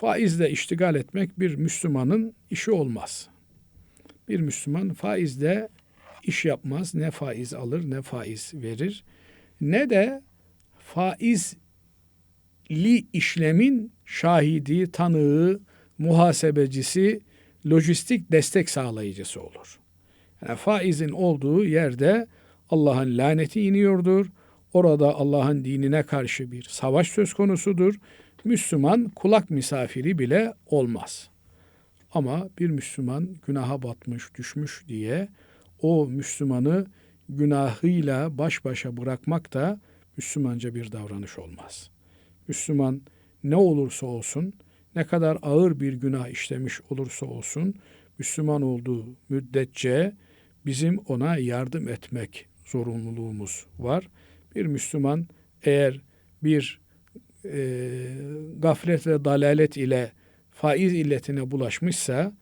faizle iştigal etmek bir Müslümanın işi olmaz. Bir Müslüman faizle iş yapmaz. Ne faiz alır ne faiz verir. Ne de faizli işlemin şahidi, tanığı, muhasebecisi, lojistik destek sağlayıcısı olur. Yani faizin olduğu yerde Allah'ın laneti iniyordur. Orada Allah'ın dinine karşı bir savaş söz konusudur. Müslüman kulak misafiri bile olmaz. Ama bir Müslüman günaha batmış, düşmüş diye o Müslümanı günahıyla baş başa bırakmak da Müslümanca bir davranış olmaz. Müslüman ne olursa olsun, ne kadar ağır bir günah işlemiş olursa olsun, Müslüman olduğu müddetçe bizim ona yardım etmek zorunluluğumuz var. Bir Müslüman eğer bir e, gaflet ve dalalet ile faiz illetine bulaşmışsa,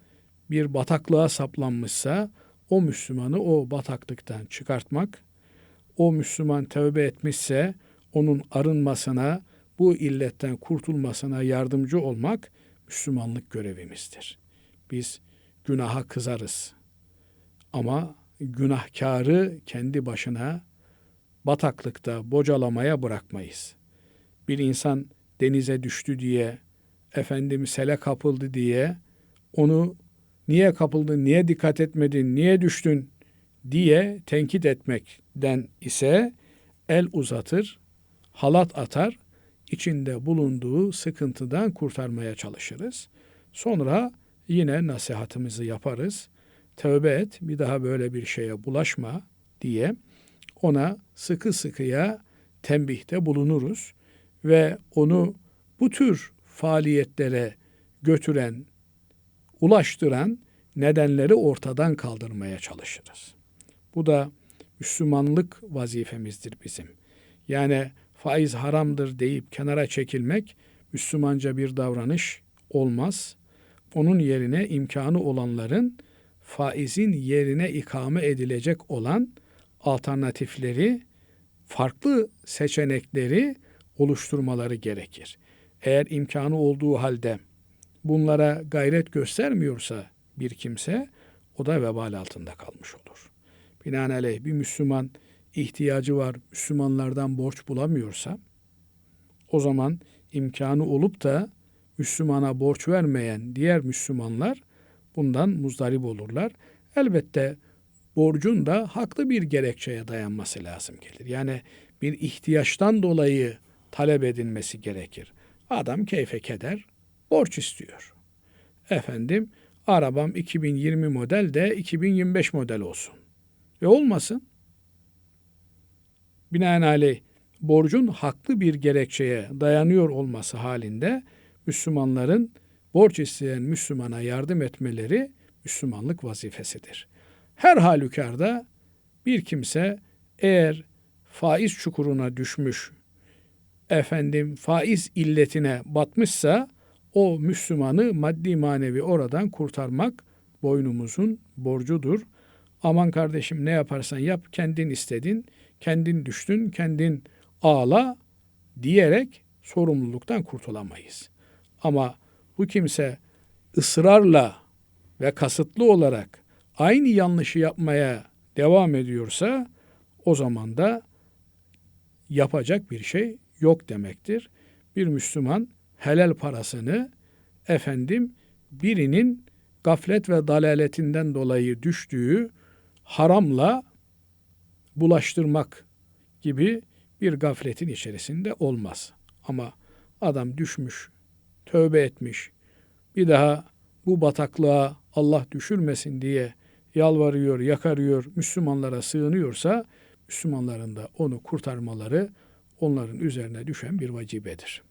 bir bataklığa saplanmışsa, o Müslümanı o bataklıktan çıkartmak, o Müslüman tövbe etmişse onun arınmasına, bu illetten kurtulmasına yardımcı olmak Müslümanlık görevimizdir. Biz günaha kızarız. Ama günahkarı kendi başına bataklıkta bocalamaya bırakmayız. Bir insan denize düştü diye, efendim sele kapıldı diye onu niye kapıldın, niye dikkat etmedin, niye düştün diye tenkit etmekten ise el uzatır, halat atar, içinde bulunduğu sıkıntıdan kurtarmaya çalışırız. Sonra yine nasihatimizi yaparız. Tövbe et, bir daha böyle bir şeye bulaşma diye ona sıkı sıkıya tembihte bulunuruz ve onu bu tür faaliyetlere götüren, ulaştıran nedenleri ortadan kaldırmaya çalışırız. Bu da Müslümanlık vazifemizdir bizim. Yani faiz haramdır deyip kenara çekilmek Müslümanca bir davranış olmaz. Onun yerine imkanı olanların faizin yerine ikame edilecek olan alternatifleri, farklı seçenekleri oluşturmaları gerekir. Eğer imkanı olduğu halde bunlara gayret göstermiyorsa bir kimse o da vebal altında kalmış olur. Binaenaleyh bir Müslüman ihtiyacı var, Müslümanlardan borç bulamıyorsa o zaman imkanı olup da Müslümana borç vermeyen diğer Müslümanlar bundan muzdarip olurlar. Elbette borcun da haklı bir gerekçeye dayanması lazım gelir. Yani bir ihtiyaçtan dolayı talep edilmesi gerekir. Adam keyfe keder borç istiyor. Efendim arabam 2020 model de 2025 model olsun. Ve olmasın. Binaenaleyh borcun haklı bir gerekçeye dayanıyor olması halinde Müslümanların borç isteyen Müslümana yardım etmeleri Müslümanlık vazifesidir. Her halükarda bir kimse eğer faiz çukuruna düşmüş, efendim faiz illetine batmışsa o Müslümanı maddi manevi oradan kurtarmak boynumuzun borcudur. Aman kardeşim ne yaparsan yap kendin istedin, kendin düştün, kendin ağla diyerek sorumluluktan kurtulamayız. Ama bu kimse ısrarla ve kasıtlı olarak aynı yanlışı yapmaya devam ediyorsa o zaman da yapacak bir şey yok demektir. Bir Müslüman helal parasını efendim birinin gaflet ve dalaletinden dolayı düştüğü haramla bulaştırmak gibi bir gafletin içerisinde olmaz. Ama adam düşmüş, tövbe etmiş, bir daha bu bataklığa Allah düşürmesin diye yalvarıyor, yakarıyor, Müslümanlara sığınıyorsa Müslümanların da onu kurtarmaları onların üzerine düşen bir vacibedir.